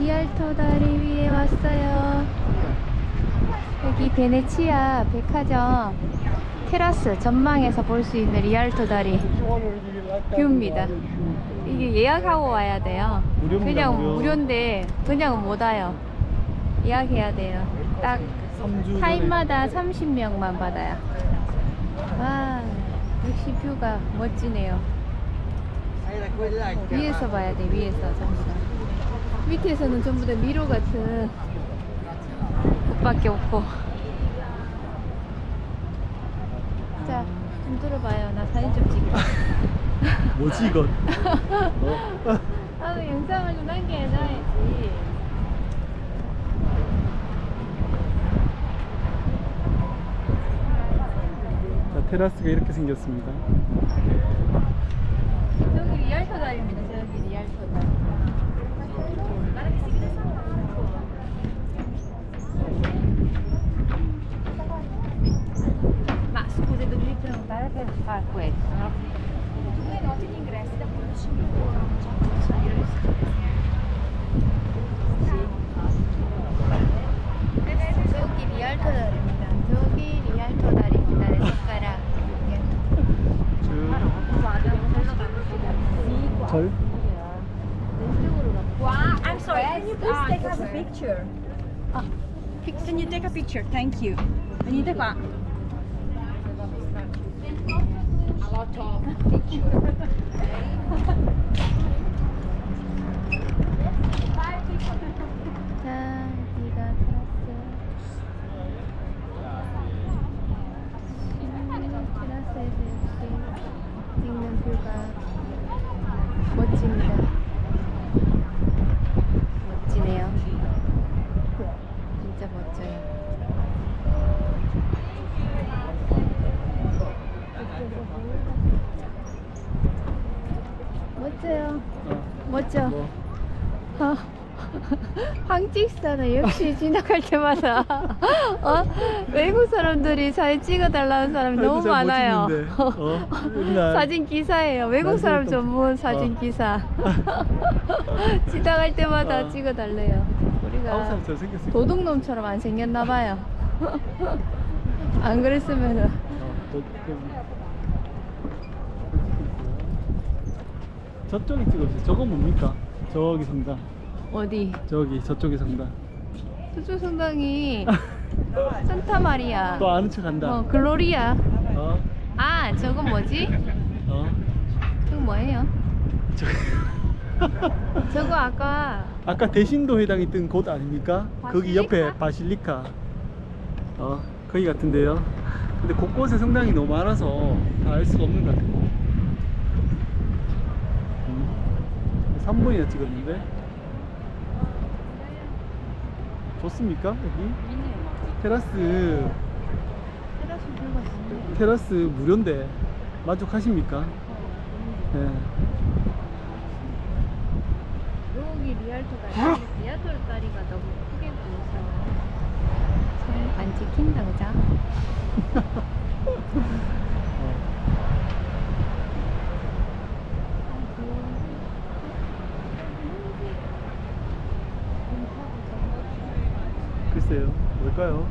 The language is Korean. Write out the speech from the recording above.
리알토 다리 위에 왔어요. 여기 베네치아 백화점 테라스 전망에서 볼 수 있는 리알토 다리 뷰입니다. 이게 예약하고 와야 돼요. 그냥 무료. 무료인데 그냥 못 와요. 예약해야 돼요. 딱 3주 타임마다 30명만 받아요. 와, 역시 뷰가 멋지네요. 위에서 봐야 돼, 위에서 다. 밑에서는 전부 다 미로 같은 옷밖에 없고. 자, 좀 들어봐요. 나 사진 좀 찍어. 뭐지 이건? 어? 나도 영상을 좀 남겨놔야지. 자, 테라스가 이렇게 생겼습니다. 저기 리알토 다리입니다. 저기 리알토 다 scusi, dovevi prenotare per fare questo, no? Due note di ingressi da 15 euro. 저기 리알토 다리입니다. 저기 리알토 다리입니다. 내 손가락. 절? 왼쪽으로 가. Wow, I'm sorry. Can you please take us a picture? 아, Can you take a picture? Thank you. Venite qua. 자, 여기가 테라스. 테라스에서 이렇게 찍는 뷰가 멋집니다. 멋지네요. 진짜 멋져요. 멋져요. 어. 뭐? 어. 황찍사는 역시 지나갈 때마다 어? 외국 사람들이 사진 찍어달라는 사람이 너무 잘 많아요. 어, 맨날. 사진 기사예요. 외국 사람 또- 전문 사진 어. 기사. 지나갈 때마다 어. 찍어달래요. 우리가. 도둑놈처럼 안 생겼나 봐요. 안 그랬으면은 어, 도- 좀- 저쪽에 찍어주세요. 저거 뭡니까? 저기 성당. 어디? 저기 저쪽에 성당. 저쪽 성당이 산타 마리아. 또 아는 척 한다. 어, 글로리아. 어? 아, 저건 뭐지? 어? 저거 뭐예요? 저... 저거 아까 아까 대신도 회당 있던 곳 아닙니까? 거기 옆에 바실리카? 바실리카. 어, 거기 같은데요. 근데 곳곳에 성당이 너무 많아서 다 알 수가 없는 것 같아요. 3분이나 찍었는데. 좋습니까? 여기? 테라스, 테라스 무료인데 만족하십니까? 네. 여기 리알토 다리 리알토 다리가 너무 크게 보여서 잘안 찍힌다 그죠? 글쎄요, 뭘까요?